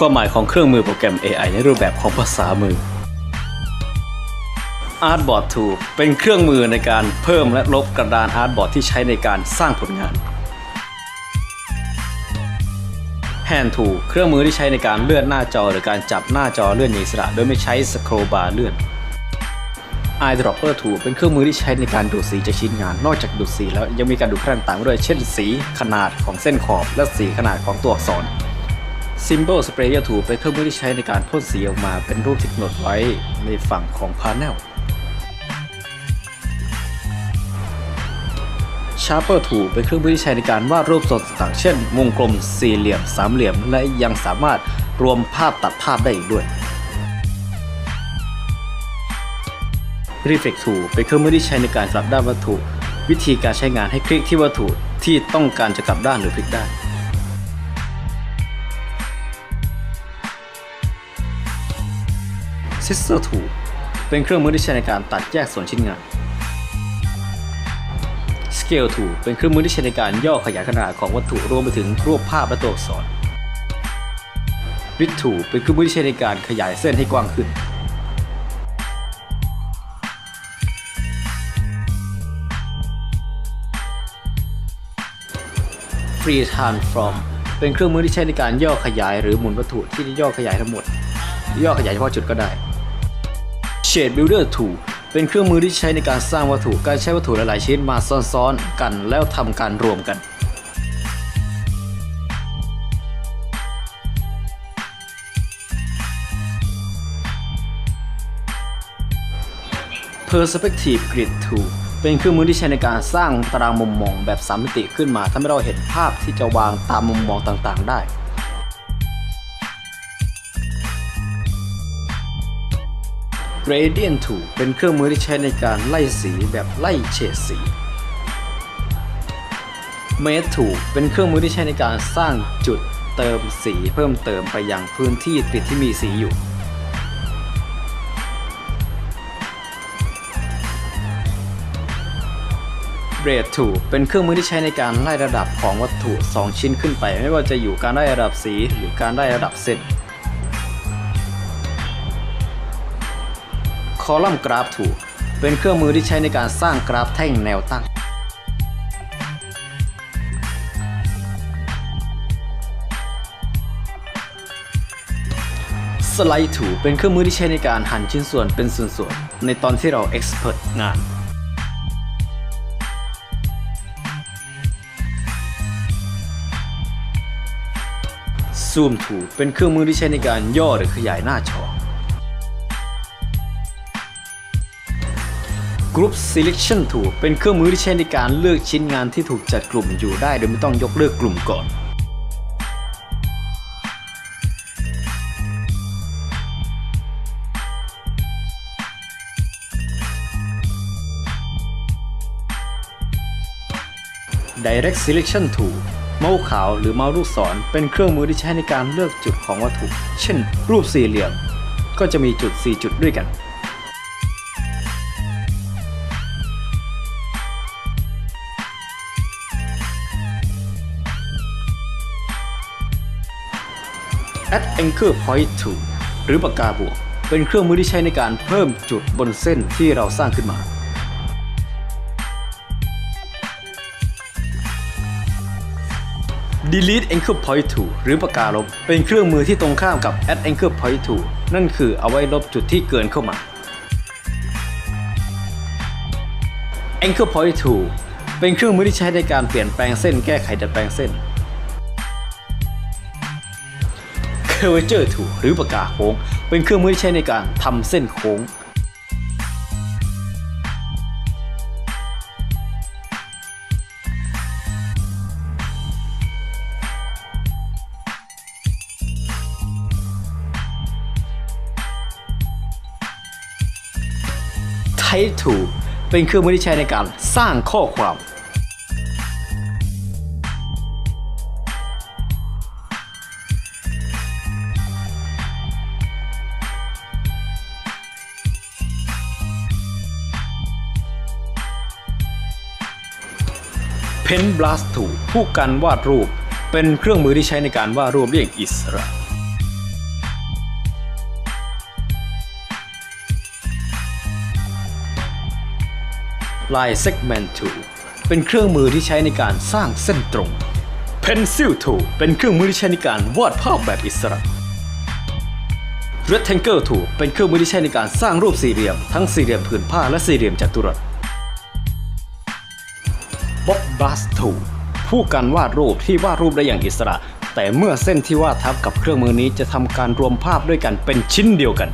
ความหมายของเครื่องมือโปรแกรม AI ในรูปแบบของภาษามือ Artboard Tool เป็นเครื่องมือในการเพิ่มและลบกระดาน Artboard ที่ใช้ในการสร้างผลงาน Hand Tool เครื่องมือที่ใช้ในการเลื่อนหน้าจอ หรือการจับหน้าจอเลื่อนอิสระ โดยไม่ใช้สโครบาร์เลื่อน Eyedropper Tool เป็นเครื่องมือที่ใช้ในการดูดสีจากชิ้นงาน นอกจากดูดสีแล้วยังมีการดูดค่าต่างๆด้วย เช่นสีขนาดของเส้นขอบ และสีขนาดของตัวอักษร Symbol Sprayer Tool เป็นเครื่องมือที่ใช้ในการพ่นสีออกมาเป็นรูปที่กำหนดไว้ในฝั่งของ Panel Sharper Tool เป็นเครื่องมือที่ใช้ในการวาดรูปทรงต่างเช่น วงกลม สี่เหลี่ยม สามเหลี่ยม และยังสามารถรวมภาพตัดภาพได้อีกด้วย Reflect Tool เป็นเครื่องมือที่ใช้ในการกลับด้านวัตถุ วิธีการใช้งานให้คลิกที่วัตถุที่ต้องการจะกลับด้านหรือพลิกได้ Scissor Tool เป็นเครื่องมือที่ใช้ในการตัดแยกส่วนชิ้นงาน Scale Tool เป็นเครื่องมือที่ใช้ในการย่อขยายขนาดของวัตถุรวมไปถึงรูปภาพและตัวอักษร Grid Tool เป็นเครื่องมือที่ใช้ในการขยายเส้นให้กว้างขึ้น Free Transform เป็นเครื่องมือที่ใช้ในการย่อขยายหรือหมุนวัตถุที่ย่อขยายทั้งหมด ย่อขยายเฉพาะจุดก็ได้ Shade Builder t o เป็นเครื่องมือที่ใช้ในการสร้างวัตถุ การใช้วัตถุหลายๆชิ้นมาซ้อนๆ กันแล้วทำการรวมกัน Perspective Grid Tool เป็นเครื่องมือที่ใช้ในการสร้างตารางมุมมองแบบสามมิติขึ้นมาทำให้เราเห็นภาพที่จะวางตามมุมมองต่างๆ ได้ Gradient Tool เป็นเครื่องมือที่ใช้ในการไล่สีแบบไล่เฉดสี Matte Tool เป็นเครื่องมือที่ใช้ในการสร้างจุดเติมสีเพิ่มเติมไปยังพื้นที่ปิดที่มีสีอยู่เรทถูเป็นเครื่องมือที่ใช้ในการไล่ระดับของวัตถุ 2 ชิ้นขึ้นไป ไม่ว่าจะอยู่การไล่ระดับสีหรือการไล่ระดับเส้น คอลัมน์กราฟถูเป็นเครื่องมือที่ใช้ในการสร้างกราฟแท่งแนวตั้ง สไลด์ถูเป็นเครื่องมือที่ใช้ในการหั่นชิ้นส่วนเป็นส่วนๆในตอนที่เรา expert งานซูมถูเป็นเครื่องมือที่ใช้ในการย่อหรือขยายหน้าจอ Group Selection Tool เป็นเครื่องมือที่ใช้ในการเลือกชิ้นงานที่ถูกจัดกลุ่มอยู่ได้โดยไม่ต้องยกเลิกกลุ่มก่อน Direct Selection Tool เมาส์ขาวหรือเมาส์ลูกศร เป็นเครื่องมือที่ใช้ในการเลือกจุดของวัตถุ เช่น รูปสี่เหลี่ยม ก็จะมีจุด 4 จุดด้วยกัน Add Anchor Point Tool หรือปากกาบวก เป็นเครื่องมือที่ใช้ในการเพิ่มจุดบนเส้นที่เราสร้างขึ้นมา Delete Anchor Point Tool หรือปากกาลบ เป็นเครื่องมือที่ตรงข้ามกับ Add Anchor Point Tool นั่นคือเอาไว้ลบจุดที่เกินเข้ามา Anchor Point Tool เป็นเครื่องมือที่ใช้ในการเปลี่ยนแปลงเส้นแก้ไขดัดแปลงเส้น Curvature Tool หรือปากกาโค้ง เป็นเครื่องมือที่ใช้ในการทำเส้นโค้ง Type Tool เป็นเครื่องมือที่ใช้ในการสร้างข้อความ Paint Blast 2 ผู้กันวาดรูป เป็นเครื่องมือที่ใช้ในการวาดรูปเรีย่งอิสระลาย Segment 2 เป็นเครื่องมือที่ใช้ในการสร้างเส้นตรง Pencil 2 เป็นเครื่องมือที่ใช้ในการวาดภาพแบบอิสระ Rectangle 2 เป็นเครื่องมือที่ใช้ในการสร้างรูปสี่เหลี่ยม ทั้งสี่เหลี่ยมผืนผ้าและสี่เหลี่ยมจัตุรัส Bob Brush Tool ผู้การวาดรูปที่วาดรูปได้อย่างอิสระ แต่เมื่อเส้นที่วาดทับกับเครื่องมือนี้จะทำการรวมภาพด้วยกันเป็นชิ้นเดียวกัน